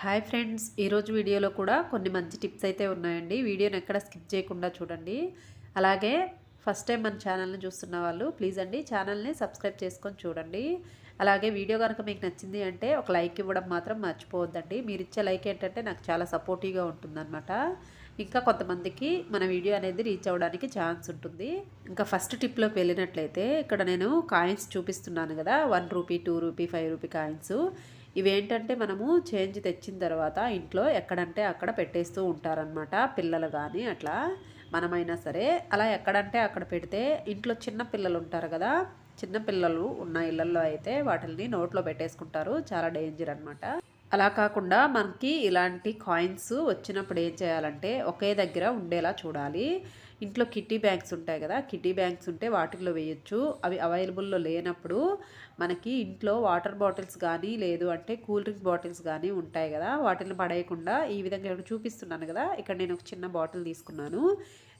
Hi friends ఈరోజు వీడియోలో కూడా కొన్ని మంచి టిప్స్ అయితే ఉన్నాయండి. వీడియోని ఎక్కడ స్కిప్ చేయకుండా చూడండి. అలాగే ఫస్ట్ టైం మన ఛానల్ని చూస్తున్న వాళ్ళు ప్లీజ్ అండి ఛానల్ని సబ్స్క్రైబ్ చేసుకొని చూడండి. అలాగే వీడియో కనుక మీకు నచ్చింది అంటే ఒక లైక్ ఇవ్వడం మాత్రం మర్చిపోవద్దండి. మీరు ఇచ్చే లైక్ ఏంటంటే నాకు చాలా సపోర్టివ్గా ఉంటుందన్నమాట. ఇంకా కొంతమందికి మన వీడియో అనేది రీచ్ అవ్వడానికి ఛాన్స్ ఉంటుంది. ఇంకా ఫస్ట్ టిప్లోకి వెళ్ళినట్లయితే ఇక్కడ నేను కాయిన్స్ చూపిస్తున్నాను కదా. One rupee two rupee five rupee coins. ఇవేంటంటే మనము చేంజ్ తెచ్చిన తర్వాత ఇంట్లో ఎక్కడంటే అక్కడ పెట్టేస్తూ ఉంటారనమాట పిల్లలు కానీ అట్లా మనమైనా సరే. అలా ఎక్కడంటే అక్కడ పెడితే ఇంట్లో చిన్న పిల్లలు ఉంటారు కదా. చిన్న పిల్లలు ఉన్న ఇళ్ళలో అయితే వాటిని నోట్లో పెట్టేసుకుంటారు. చాలా డేంజర్ అనమాట అలా కాకుండా మనకి ఇలాంటి కాయిన్స్ వచ్చినప్పుడు ఏం చేయాలంటే ఒకే దగ్గర ఉండేలా చూడాలి. ఇంట్లో కిట్టీ బ్యాంక్స్ ఉంటాయి కదా కిట్టీ బ్యాంక్స్ ఉంటే వాటిల్లో వేయచ్చు. అవి అవైలబుల్లో లేనప్పుడు మనకి ఇంట్లో వాటర్ బాటిల్స్ కానీ లేదు అంటే కూల్ డ్రింక్ బాటిల్స్ కానీ ఉంటాయి కదా వాటిని పడేయకుండా ఈ విధంగా ఇక్కడ చూపిస్తున్నాను కదా ఇక్కడ నేను ఒక చిన్న బాటిల్ తీసుకున్నాను.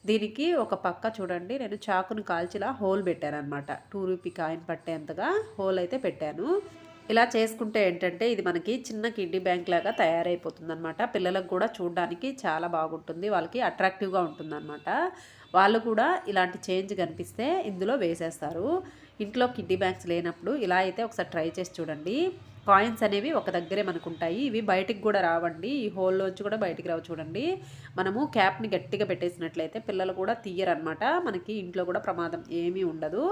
దీనికి ఒక పక్క చూడండి నేను చాకును కాల్చిలా హోల్ పెట్టాను అనమాట టూ రూపీ కాయిన్ పట్టేంతగా హోల్ అయితే పెట్టాను. ఇలా చేసుకుంటే ఏంటంటే ఇది మనకి చిన్న కిడ్డీ బ్యాంక్ లాగా తయారైపోతుంది అనమాట పిల్లలకు కూడా చూడడానికి చాలా బాగుంటుంది. వాళ్ళకి అట్రాక్టివ్గా ఉంటుందన్నమాట. వాళ్ళు కూడా ఇలాంటి చేంజ్ కనిపిస్తే ఇందులో వేసేస్తారు. ఇంట్లో కిడ్డీ బ్యాంక్స్ లేనప్పుడు ఇలా అయితే ఒకసారి ట్రై చేసి చూడండి. కాయిన్స్ అనేవి ఒక దగ్గరే మనకు ఉంటాయి ఇవి బయటికి కూడా రావండి. ఈ హోల్లోంచి కూడా బయటికి రావు చూడండి. మనము క్యాప్ని గట్టిగా పెట్టేసినట్లయితే పిల్లలు కూడా తీయరనమాట మనకి ఇంట్లో కూడా ప్రమాదం ఏమీ ఉండదు.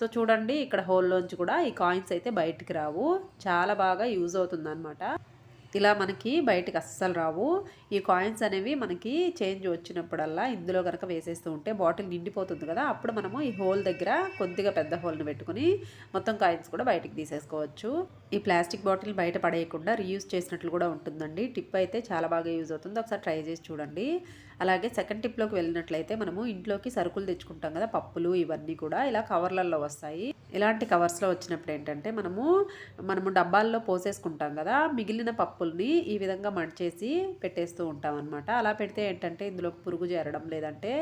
సో చూడండి ఇక్కడ హోల్లోంచి కూడా ఈ కాయిన్స్ అయితే బయటికి రావు. చాలా బాగా యూజ్ అవుతుంది ఇలా మనకి బయటకు అస్సలు రావు. ఈ కాయిన్స్ అనేవి మనకి చేంజ్ వచ్చినప్పుడల్లా ఇందులో కనుక వేసేస్తూ ఉంటే బాటిల్ నిండిపోతుంది కదా. అప్పుడు మనము ఈ హోల్ దగ్గర కొద్దిగా పెద్ద హోల్ని పెట్టుకుని మొత్తం కాయిన్స్ కూడా బయటికి తీసేసుకోవచ్చు. ఈ ప్లాస్టిక్ బాటిల్ బయట పడేయకుండా రీయూజ్ చేసినట్లు కూడా ఉంటుందండి. టిప్ అయితే చాలా బాగా యూజ్ అవుతుంది. ఒకసారి ట్రై చేసి చూడండి. అలాగే సెకండ్ టిప్లోకి వెళ్ళినట్లయితే మనము ఇంట్లోకి సరుకులు తెచ్చుకుంటాం కదా పప్పులు ఇవన్నీ కూడా ఇలా కవర్లలో వస్తాయి. ఇలాంటి కవర్స్లో వచ్చినప్పుడు ఏంటంటే మనము మనము డబ్బాల్లో పోసేసుకుంటాం కదా మిగిలిన పప్పుల్ని ఈ విధంగా మడిచేసి పెట్టేస్తూ ఉంటాం అనమాట అలా పెడితే ఏంటంటే ఇందులోకి పురుగు చేరడం లేదంటే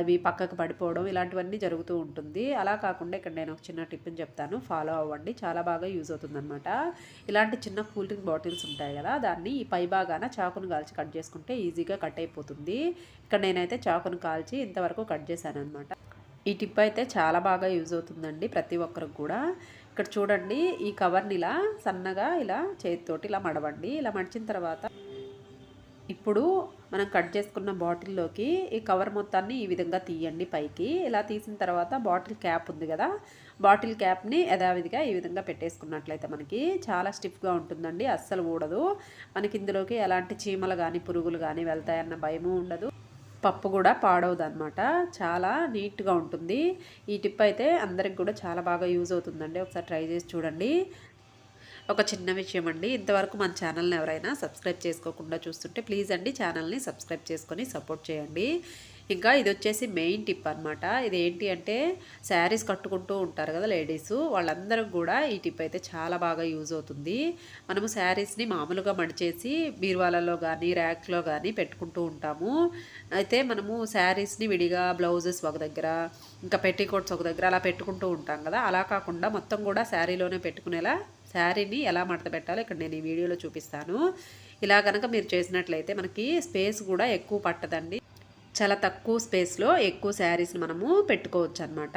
అవి పక్కకు పడిపోవడం ఇలాంటివన్నీ జరుగుతూ ఉంటుంది. అలా కాకుండా ఇక్కడ నేను ఒక చిన్న టిప్ని చెప్తాను. ఫాలో అవ్వండి. చాలా బాగా యూజ్ అవుతుంది అనమాట ఇలాంటి చిన్న కూల్ డ్రింక్ బాటిల్స్ ఉంటాయి కదా దాన్ని ఈ పై భాగాన చాకును కాల్చి కట్ చేసుకుంటే ఈజీగా కట్ అయిపోతుంది. ఇక్కడ నేనైతే చాకును కాల్చి ఇంతవరకు కట్ చేశాను అనమాట ఈ టిప్ అయితే చాలా బాగా యూజ్ అవుతుందండి ప్రతి ఒక్కరికి కూడా. ఇక్కడ చూడండి ఈ కవర్ని ఇలా సన్నగా ఇలా చేతితోటి ఇలా మడవండి. ఇలా మడిచిన తర్వాత ఇప్పుడు మనం కట్ చేసుకున్న బాటిల్లోకి ఈ కవర్ మొత్తాన్ని ఈ విధంగా తీయండి పైకి. ఇలా తీసిన తర్వాత బాటిల్ క్యాప్ ఉంది కదా బాటిల్ క్యాప్ని యథావిధిగా ఈ విధంగా పెట్టేసుకున్నట్లయితే మనకి చాలా స్టిఫ్గా ఉంటుందండి అస్సలు ఊడదు. మనకి ఇందులోకి ఎలాంటి చీమలు కానీ పురుగులు కానీ వెళ్తాయన్న భయము ఉండదు. పప్పు కూడా పాడవదు అనమాట చాలా నీట్గా ఉంటుంది. ఈ టిప్ అయితే అందరికి కూడా చాలా బాగా యూజ్ అవుతుందండి. ఒకసారి ట్రై చేసి చూడండి. ఒక చిన్న విషయం అండి. ఇంతవరకు మన ఛానల్ని ఎవరైనా సబ్స్క్రైబ్ చేసుకోకుండా చూస్తుంటే ప్లీజ్ అండి ఛానల్ని సబ్స్క్రైబ్ చేసుకొని సపోర్ట్ చేయండి. ఇంకా ఇది వచ్చేసి మెయిన్ టిప్ అనమాట ఇది ఏంటి అంటే శారీస్ కట్టుకుంటూ ఉంటారు కదా లేడీస్ వాళ్ళందరూ కూడా ఈ టిప్ అయితే చాలా బాగా యూజ్ అవుతుంది. మనము శారీస్ని మామూలుగా మడిచేసి బీరువాలలో కానీ ర్యాక్లో కానీ పెట్టుకుంటూ ఉంటాము. అయితే మనము శారీస్ని విడిగా బ్లౌజెస్ ఒక దగ్గర ఇంకా పెట్టికోట్స్ ఒక దగ్గర అలా పెట్టుకుంటూ ఉంటాం కదా. అలా కాకుండా మొత్తం కూడా శారీలోనే పెట్టుకునేలా శారీని ఎలా మడత పెట్టాలో ఇక్కడ నేను ఈ వీడియోలో చూపిస్తాను. ఇలా కనుక మీరు చేసినట్లయితే మనకి స్పేస్ కూడా ఎక్కువ పట్టదండి. చాలా తక్కువ స్పేస్లో ఎక్కువ శారీస్ని మనము పెట్టుకోవచ్చు అనమాట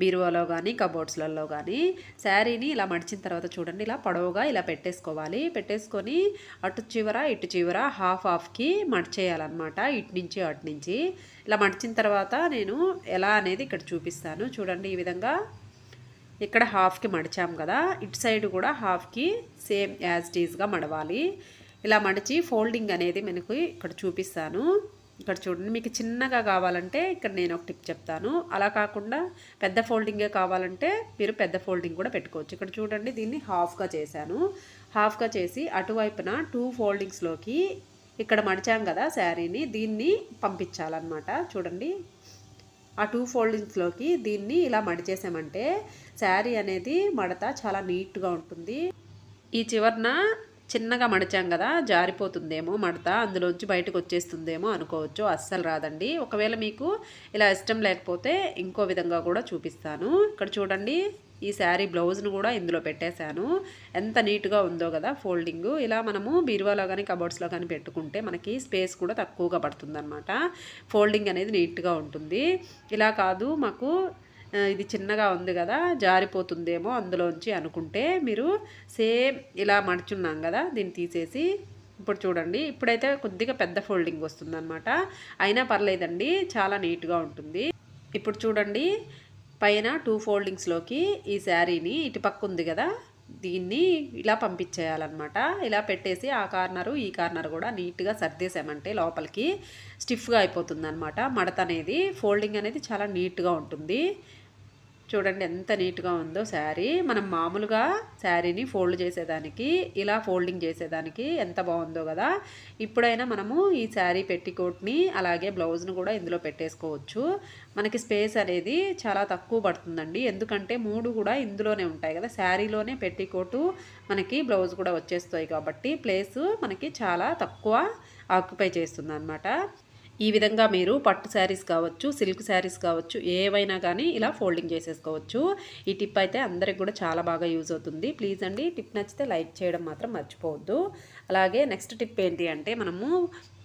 బీరువాలో కానీ కబోర్డ్స్లలో కానీ శారీని ఇలా మడిచిన తర్వాత చూడండి ఇలా పొడవుగా ఇలా పెట్టేసుకోవాలి. పెట్టేసుకొని అటు చివర ఇటు చివర హాఫ్ హాఫ్కి మడిచేయాలన్నమాట ఇటు నుంచి అటు నుంచి. ఇలా మడిచిన తర్వాత నేను ఎలా అనేది ఇక్కడ చూపిస్తాను. చూడండి ఈ విధంగా. ఇక్కడ హాఫ్కి మడిచాం కదా ఇటు సైడ్ కూడా హాఫ్కి సేమ్ యాజ్ డీజ్గా మడవాలి. ఇలా మడిచి ఫోల్డింగ్ అనేది మనకు ఇక్కడ చూపిస్తాను. ఇక్కడ చూడండి మీకు చిన్నగా కావాలంటే ఇక్కడ నేను ఒక టిప్ చెప్తాను. అలా కాకుండా పెద్ద ఫోల్డింగే కావాలంటే మీరు పెద్ద ఫోల్డింగ్ కూడా పెట్టుకోవచ్చు. ఇక్కడ చూడండి దీన్ని హాఫ్గా చేశాను. హాఫ్గా చేసి అటువైపున టూ ఫోల్డింగ్స్లోకి ఇక్కడ మడిచాం కదా శారీని దీన్ని పంపించాలన్నమాట. చూడండి ఆ టూ ఫోల్డింగ్స్లోకి దీన్ని ఇలా మడిచేసామంటే శారీ అనేది మడత చాలా నీట్గా ఉంటుంది. ఈ చివరన చిన్నగా మడిచాం కదా జారిపోతుందేమో మడత అందులోంచి బయటకు వచ్చేస్తుందేమో అనుకోవచ్చు అస్సలు రాదండి. ఒకవేళ మీకు ఇలా ఇష్టం లేకపోతే ఇంకో విధంగా కూడా చూపిస్తాను. ఇక్కడ చూడండి. ఈ శారీ బ్లౌజ్ను కూడా ఇందులో పెట్టేశాను. ఎంత నీట్గా ఉందో కదా ఫోల్డింగ్. ఇలా మనము బీరువాలో కానీ కబోర్డ్స్లో కానీ పెట్టుకుంటే మనకి స్పేస్ కూడా తక్కువగా పడుతుందన్నమాట. ఫోల్డింగ్ అనేది నీట్గా ఉంటుంది. ఇలా కాదు మాకు ఇది చిన్నగా ఉంది కదా జారిపోతుందేమో అందులోంచి అనుకుంటే మీరు సేమ్ ఇలా మడుచున్నాం కదా దీన్ని తీసేసి ఇప్పుడు చూడండి. ఇప్పుడైతే కొద్దిగా పెద్ద ఫోల్డింగ్ వస్తుందన్నమాట. అయినా పర్లేదండి చాలా నీట్గా ఉంటుంది. ఇప్పుడు చూడండి పైన టూ ఫోల్డింగ్స్లోకి ఈ శారీని ఇటుపక్క ఉంది కదా దీన్ని ఇలా పంపించేయాలన్నమాట. ఇలా పెట్టేసి ఆ కార్నరు ఈ కార్నర్ కూడా నీట్గా సర్దేసామంటే లోపలికి స్టిఫ్గా అయిపోతుంది అనమాట మడత అనేది ఫోల్డింగ్ అనేది చాలా నీట్గా ఉంటుంది. చూడండి ఎంత నీట్గా ఉందో శారీ. మనం మామూలుగా శారీని ఫోల్డ్ చేసేదానికి ఇలా ఫోల్డింగ్ చేసేదానికి ఎంత బాగుందో కదా. ఇప్పుడైనా మనము ఈ శారీ పెట్టికోట్ని అలాగే బ్లౌజ్ను కూడా ఇందులో పెట్టేసుకోవచ్చు. మనకి స్పేస్ అనేది చాలా తక్కువ పడుతుందండి. ఎందుకంటే మూడు కూడా ఇందులోనే ఉంటాయి కదా. శారీలోనే పెట్టికోటు మనకి బ్లౌజ్ కూడా వచ్చేస్తాయి కాబట్టి ప్లేస్ మనకి చాలా తక్కువ ఆక్యుపై చేస్తుంది అనమాట ఈ విధంగా మీరు పట్టు శారీస్ కావచ్చు సిల్క్ శారీస్ కావచ్చు ఏవైనా కానీ ఇలా ఫోల్డింగ్ చేసేసుకోవచ్చు. ఈ టిప్ అయితే అందరికి కూడా చాలా బాగా యూజ్ అవుతుంది. ప్లీజ్ అండి టిప్ నచ్చితే లైక్ చేయడం మాత్రం మర్చిపోవద్దు. అలాగే నెక్స్ట్ టిప్ ఏంటి అంటే మనము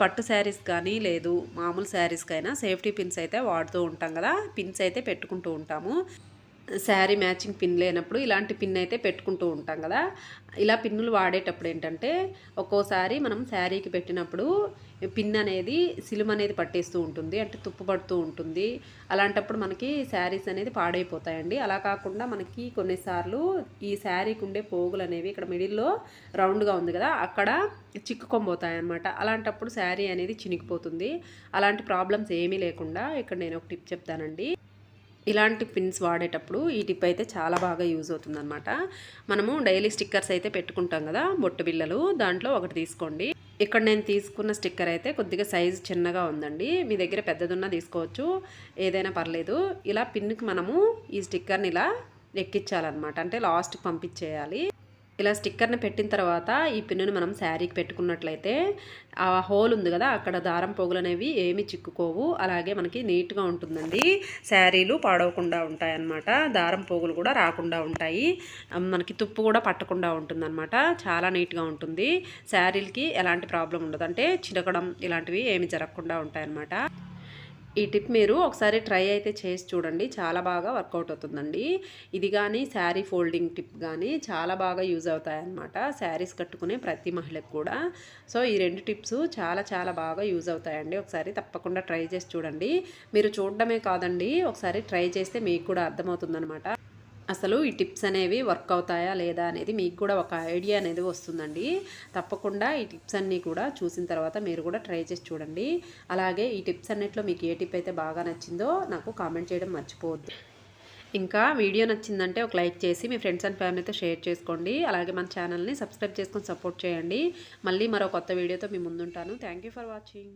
పట్టు శారీస్ కానీ లేదు మామూలు శారీస్కైనా సేఫ్టీ పిన్స్ అయితే వాడుతూ ఉంటాం కదా. పిన్స్ అయితే పెట్టుకుంటూ ఉంటాము. శారీ మ్యాచింగ్ పిన్ లేనప్పుడు ఇలాంటి పిన్ అయితే పెట్టుకుంటూ ఉంటాం కదా. ఇలా పిన్నులు వాడేటప్పుడు ఏంటంటే ఒక్కోసారి మనం శారీకి పెట్టినప్పుడు పిన్ అనేది సిలుమ అనేది పట్టేస్తూ ఉంటుంది అంటే తుప్పు పడుతూ ఉంటుంది. అలాంటప్పుడు మనకి శారీస్ అనేది పాడైపోతాయండి. అలా కాకుండా మనకి కొన్నిసార్లు ఈ శారీకి ఉండే పోగులు అనేవి ఇక్కడ మిడిల్లో రౌండ్గా ఉంది కదా అక్కడ చిక్కుకొనిపోతాయి అనమాట అలాంటప్పుడు శారీ అనేది చినిగిపోతుంది. అలాంటి ప్రాబ్లమ్స్ ఏమీ లేకుండా ఇక్కడ నేను ఒక టిప్ చెప్తానండి. ఇలాంటి పిన్స్ వాడేటప్పుడు ఈ టిప్ అయితే చాలా బాగా యూజ్ అవుతుందన్నమాట. మనము డైలీ స్టిక్కర్స్ అయితే పెట్టుకుంటాం కదా బొట్టు బిళ్ళలు. దాంట్లో ఒకటి తీసుకోండి. ఇక్కడ నేను తీసుకున్న స్టిక్కర్ అయితే కొద్దిగా సైజు చిన్నగా ఉందండి. మీ దగ్గర పెద్దదున్నా తీసుకోవచ్చు. ఏదైనా పర్లేదు. ఇలా పిన్కి మనము ఈ స్టిక్కర్ని ఇలా ఎక్కించాలన్నమాట. అంటే లాస్ట్కి పంపించేయాలి. ఇలా స్టిక్కర్ని పెట్టిన తర్వాత ఈ పిన్నుని మనం శారీకి పెట్టుకున్నట్లయితే ఆ హోల్ ఉంది కదా అక్కడ దారం పోగులు అనేవి ఏమి చిక్కుకోవు. అలాగే మనకి నీట్గా ఉంటుందండి. శారీలు పాడవకుండా ఉంటాయన్నమాట. దారం పోగులు కూడా రాకుండా ఉంటాయి. మనకి తుప్పు కూడా పట్టకుండా ఉంటుందన్నమాట. చాలా నీట్గా ఉంటుంది. శారీలకి ఎలాంటి ప్రాబ్లం ఉండదు. అంటే చిరకడం ఇలాంటివి ఏమి జరగకుండా ఉంటాయన్నమాట. ఈ టిప్ మీరు ఒకసారి ట్రై అయితే చేసి చూడండి. చాలా బాగా వర్కౌట్ అవుతుందండి. ఇది కానీ శారీ ఫోల్డింగ్ టిప్ కానీ చాలా బాగా యూజ్ అవుతాయన్నమాట. శారీస్ కట్టుకునే ప్రతి మహిళకు కూడా. సో ఈ రెండు టిప్స్ చాలా చాలా బాగా యూజ్ అవుతాయండి. ఒకసారి తప్పకుండా ట్రై చేసి చూడండి. మీరు చూడడమే కాదండి. ఒకసారి ట్రై చేస్తే మీకు కూడా అర్థమవుతుందనమాట అసలు ఈ టిప్స్ అనేవి వర్క్ అవుతాయా లేదా అనేది మీకు కూడా ఒక ఐడియా అనేది వస్తుందండి. తప్పకుండా ఈ టిప్స్ అన్నీ కూడా చూసిన తర్వాత మీరు కూడా ట్రై చేసి చూడండి. అలాగే ఈ టిప్స్ అన్నిట్లో మీకు ఏ టిప్ అయితే బాగా నచ్చిందో నాకు కామెంట్ చేయడం మర్చిపోవద్దు. ఇంకా వీడియో నచ్చిందంటే ఒక లైక్ చేసి మీ ఫ్రెండ్స్ అండ్ ఫ్యామిలీతో షేర్ చేసుకోండి. అలాగే మన ఛానల్ని సబ్స్క్రైబ్ చేసుకొని సపోర్ట్ చేయండి. మళ్ళీ మరో కొత్త వీడియోతో మీ ముందుంటాను. Thank you for watching.